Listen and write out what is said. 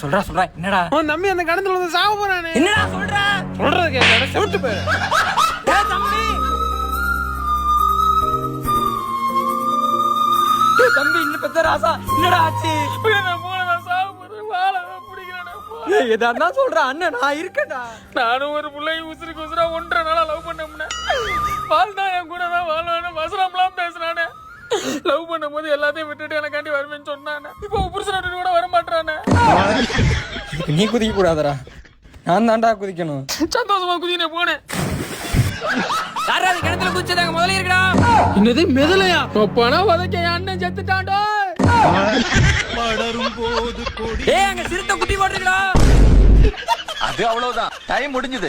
சொல்றா. சொல்றா என்னடா? உன் தம்பி அந்த கடத்துல வந்து சாவ போறானே. என்னடா சொல்ற? சொல்றது கேட்க செவிட்டு போயிரு. தம்பி. இன்னும் பெத்த ராசா? என்னடா ஆச்சு? எதா இருந்தா சொல்றா அண்ணன் நான் இருக்கேன்டா. நானும் ஒரு பிள்ளையும் உசுருக்கு உசுரா ஒன்றரை நாளா லவ் பண்ணோம்னே பால் தான் என் கூட தான் வாழ்வானு வசனம்லாம் பேசுறானே லவ் பண்ணும்போது எல்லாத்தையும் விட்டுட்டு எனக்காண்டி வருவேன்னு சொன்னானே. இப்போ புருஷன் கூட வர மாட்டானே நீ குதிக்க கூடாதடா. நான் தான்டா குதிக்கணும். சந்தோஷமா குதினே போனேன் யாரா அது கிணத்துல குதிச்சதாங்க முதல்ல இருக்கடா. என்னது மெதலையா? ஒப்பானா உதைக்க என் அண்ணன் செத்துட்டான்டோ. ஏய் அங்க சிறுத்தை குட்டி போட்டுருக்கடா. அது அவ்வளவுதான். டைம் முடிஞ்சது.